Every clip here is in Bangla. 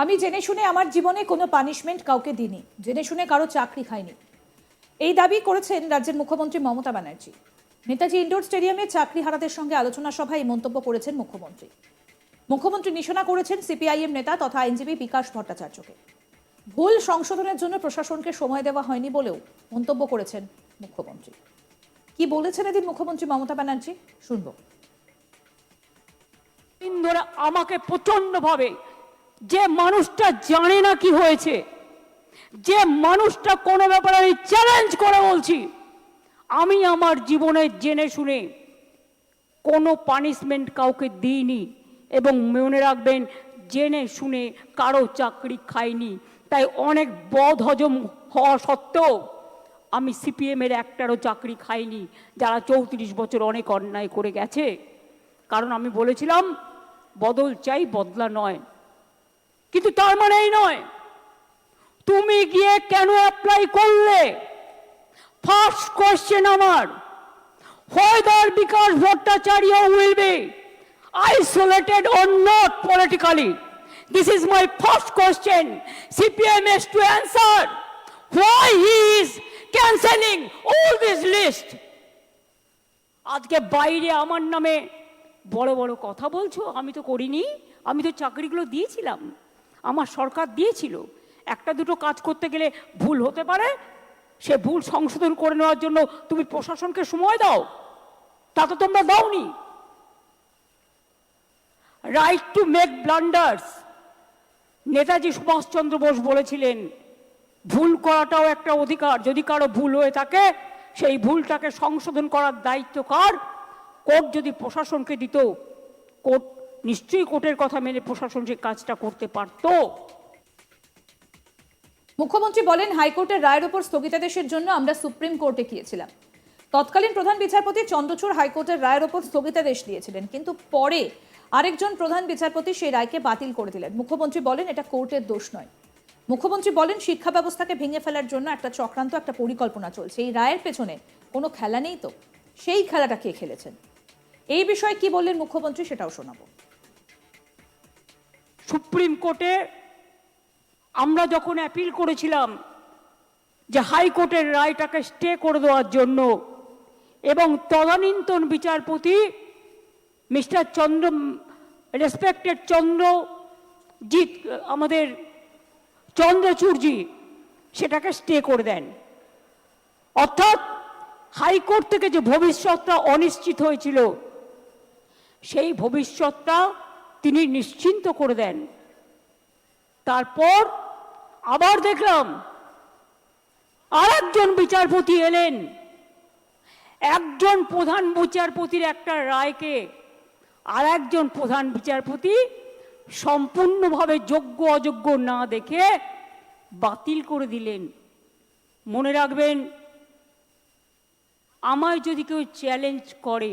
আমি জেনে শুনে আমার জীবনে কোনো পানিশমেন্ট কাউকে দিইনি। জেনে শুনে কারও চাকরি খাইনি। এই দাবি করেছেন রাজ্যের মুখ্যমন্ত্রী মমতা ব্যানার্জি। নেতাজি ইন্ডোর স্টেডিয়ামে চাকরি হারাদের সঙ্গে আলোচনা সভায় মন্তব্য করেছেন মুখ্যমন্ত্রী। মুখ্যমন্ত্রী নিশানা করেছেন সিপিআইএম নেতা তথা আইনজীবী বিকাশ ভট্টাচার্যকে। ভুল সংশোধনের জন্য প্রশাসনকে সময় দেওয়া হয়নি বলেও মন্তব্য করেছেন মুখ্যমন্ত্রী। কি বলেছেন এদিন মুখ্যমন্ত্রী মমতা ব্যানার্জি? শুনব। আমাকে প্রচন্ডভাবে যে মানুষটা জানে না কি হয়েছে, যে মানুষটা কোনো ব্যাপারে আমি চ্যালেঞ্জ করে বলছি, আমি আমার জীবনে জেনে শুনে কোনো পানিশমেন্ট কাউকে দিইনি এবং মনে রাখবেন জেনে শুনে কারও চাকরি খাইনি। তাই অনেক বদ হজম হওয়া সত্ত্বেও আমি সিপিএমের একটারও চাকরি খাইনি, যারা চৌত্রিশ বছর অনেক অন্যায় করে গেছে। কারণ আমি বলেছিলাম, বদল চাই, বদলা নয়। কিন্তু তার মানে এই নয়। তুমি গিয়ে কেন অ্যাপ্লাই করলে? ফার্স্ট কোয়েশ্চেন আমার। Whether Bikash Bhattacharya will be isolated on not politically this is my first question CPM as to answer why he is cancelling all this list আজকে বাইরে আমার নামে বড় বড় কথা বলছো? আমি তো করিনি। আমি তো চাকরিগুলো দিয়েছিলাম। আমার সরকার দিয়েছিল। একটা দুটো কাজ করতে গেলে ভুল হতে পারে, সে ভুল সংশোধন করে নেওয়ার জন্য তুমি প্রশাসনকে সময় দাও তা তো তোমরা দাওনি। Right to make blunders Netaji Subhash Chandra Bose বলেছিলেন, ভুল করাটাও একটা অধিকার, যদি কারও ভুল হয়ে থাকে, সেই ভুলটাকে সংশোধন করার দায়িত্ব কার? কোর্ট যদি প্রশাসনকে দিত, কোর্ট নিশ্চয়ই কোর্টের কথা মেনে প্রশাসন যে কাজটা করতে পারতো। মুখ্যমন্ত্রী বলেন, হাইকোর্টের রায়ের ওপর স্থগিতাদেশের জন্য আমরা সুপ্রিম কোর্টে গিয়েছিলাম। তৎকালীন প্রধান বিচারপতি চন্দ্রচূড় হাইকোর্টের রায়ের ওপর স্থগিতাদেশ দিয়েছিলেন, কিন্তু পরে আরেকজন প্রধান বিচারপতি সেই রায়কে বাতিল করে দিলেন। মুখ্যমন্ত্রী বলেন, এটা কোর্টের দোষ নয়। মুখ্যমন্ত্রী বলেন, শিক্ষা ব্যবস্থাকে ভেঙে ফেলার জন্য একটা চক্রান্ত, একটা পরিকল্পনা চলছে। এই রায়ের পেছনে কোনো খেলা নেই তো? সেই খেলাটা কে খেলেছেন? এই বিষয়ে কি বললেন মুখ্যমন্ত্রী সেটাও শোনাবো। সুপ্রিম কোর্টে আমরা যখন অ্যাপিল করেছিলাম যে হাইকোর্টের রায়টাকে স্টে করে দেওয়ার জন্য এবং তদানীন্তন বিচারপতি মিস্টার চন্দ্র রেসপেক্টেড চন্দ্র চন্দ্রজিৎ আমাদের চন্দ্রচূড়জি সেটাকে স্টে করে দেন। অর্থাৎ হাইকোর্ট থেকে যে ভবিষ্যৎটা অনিশ্চিত হয়েছিল, সেই ভবিষ্যৎটা তিনি নিশ্চিন্ত করে দেন। তারপর আবার দেখলাম, আরেকজন বিচারপতি এলেন। একজন প্রধান বিচারপতির একটা রায়কে আর একজন প্রধান বিচারপতি সম্পূর্ণভাবে যোগ্য অযোগ্য না দেখে বাতিল করে দিলেন। মনে রাখবেন, আমায় যদি কেউ চ্যালেঞ্জ করে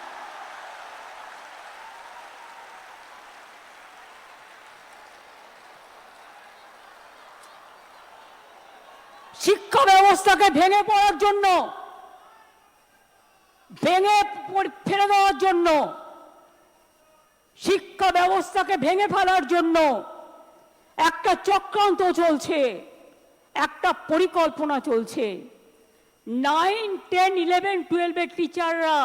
শিক্ষা ব্যবস্থাকে ভেঙে পড়ার জন্য, ভেঙে ফেলে দেওয়ার জন্য শিক্ষা ব্যবস্থাকে ভেঙে ফেলার জন্য একটা চক্রান্ত চলছে, একটা পরিকল্পনা চলছে। নাইন টেন ইলেভেন টুয়েলভের টিচাররা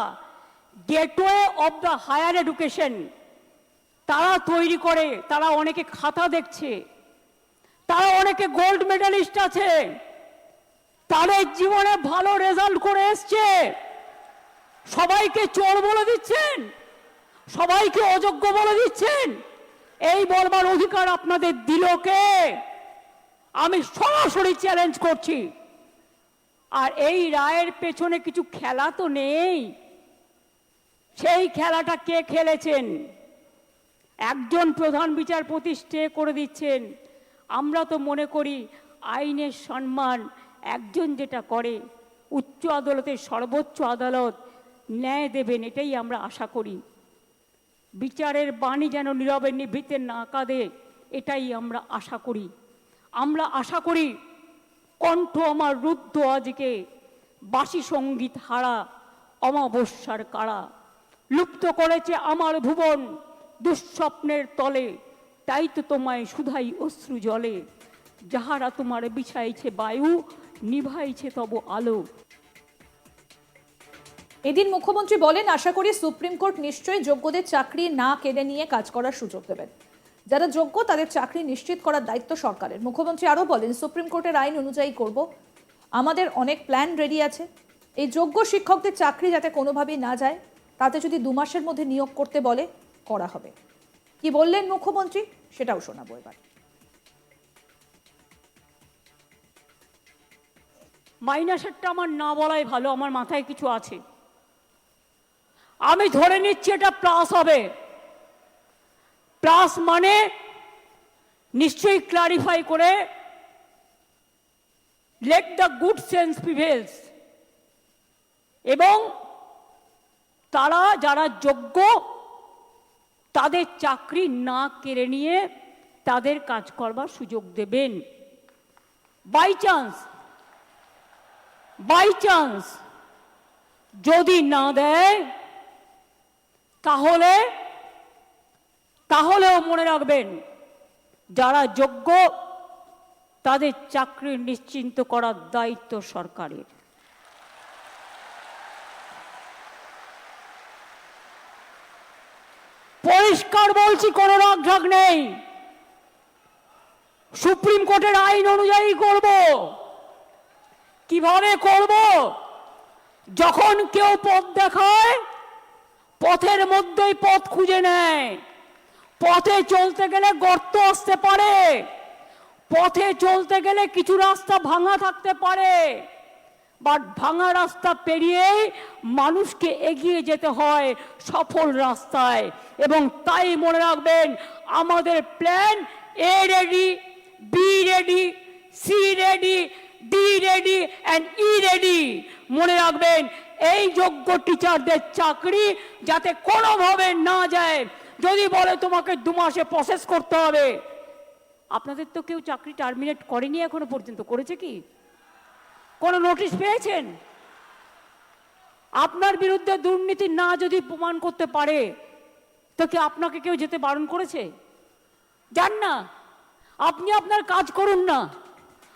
gateway of the higher education তারা তৈরি করে, তারা অনেকে খাতা দেখছে, তারা অনেকে গোল্ড মেডালিস্ট আছে। তাদের জীবনে ভালো রেজাল্ট করে এসছে। সবাইকে চোর বলে দিচ্ছেন, সবাইকে অযোগ্য বলে দিচ্ছেন। এই বলবার অধিকার আপনাদের দিল কে? আমি সরাসরি চ্যালেঞ্জ করছি। আর এই রায়ের পেছনে কিছু খেলা তো নেই। সেই খেলাটা কে খেলেছেন? একজন প্রধান বিচারপতি স্টে করে দিচ্ছেন। আমরা তো মনে করি আইনের সম্মান একজন যেটা করে, উচ্চ আদালতের সর্বোচ্চ আদালত ন্যায় দেবেন, এটাই আমরা আশা করি। বিচারের বাণী যেন নীরবে নিভৃতে না কাঁদে, এটাই আমরা আশা করি। আমরা আশা করি কণ্ঠ আমার রুদ্ধ আজকে, বাসি সংগীত হারা, অমাবস্যার কারা। লুপ্ত করেছে আমার ভুবন দুঃস্বপ্নের তলে, তাই তো তোমায় শুধাই অশ্রু জলে। যাহারা তোমার বিছাইছে বায়ু নিভাইছে তব আলো। এদিন মুখ্যমন্ত্রী বলেন, আশা করি সুপ্রিম কোর্ট নিশ্চয়ই যোগ্যদের চাকরি না কেড়ে নিয়ে কাজ করার সুযোগ দেবেন। যারা যোগ্য, তাদের চাকরি নিশ্চিত করার দায়িত্ব সরকারের। মুখ্যমন্ত্রী আরও বলেন, সুপ্রিম কোর্টের আইন অনুযায়ী করব। আমাদের অনেক প্ল্যান রেডি আছে। এই যোগ্য শিক্ষকদের চাকরি যাতে কোনোভাবেই না যায়, তাতে যদি দু মাসের মধ্যে নিয়োগ করতে বলে, করা হবে। কি বললেন মুখ্যমন্ত্রী, সেটাও শোনাবো এবার। মাইনাসেরটা আমার না বলাই ভালো, আমার মাথায় কিছু আছে। আমি ধরে নিচ্ছি এটা প্লাস হবে। প্লাস মানে নিশ্চয়ই ক্লারিফাই করে let the good sense prevails এবং তারা যারা যোগ্য, তাদের চাকরি না কেড়ে নিয়ে তাদের কাজ করবার সুযোগ দেবেন। বাই চান্স বাই চান্স যদি না দেয়, তাহলে, তাহলেও মনে রাখবেন, যারা যোগ্য, তাদের চাকরি নিশ্চিন্ত করার দায়িত্ব সরকারের। পরিষ্কার বলছি, কোনো রাগ নেই। সুপ্রিম কোর্টের আইন অনুযায়ী করব। কীভাবে করব? যখন কেউ পথ দেখায়, পথের মধ্যেই পথ খুঁজে নেয়। পথে চলতে গেলে গর্ত আসতে পারে। পথে চলতে গেলে কিছু রাস্তা ভাঙা থাকতে পারে। বাট ভাঙা রাস্তা পেরিয়েই মানুষকে এগিয়ে যেতে হয় সফল রাস্তায়। এবং তাই মনে রাখবেন, আমাদের plan A ready B ready C ready D ready and E ready মনে রাখবেন, এই যোগ্য টিচারদের চাকরি যাতে কোনোভাবে না যায়। যদি বলে তোমাকে দু মাসে প্রসেস করতে হবে। আপনাদের তো কেউ চাকরি টার্মিনেট করেনি এখনও পর্যন্ত, করেছে কি? কোনো নোটিশ পেয়েছেন? আপনার বিরুদ্ধে দুর্নীতি না যদি প্রমাণ করতে পারে, তো কি আপনাকে কেউ যেতে বারণ করেছে? যান না। আপনি আপনার কাজ করুন না।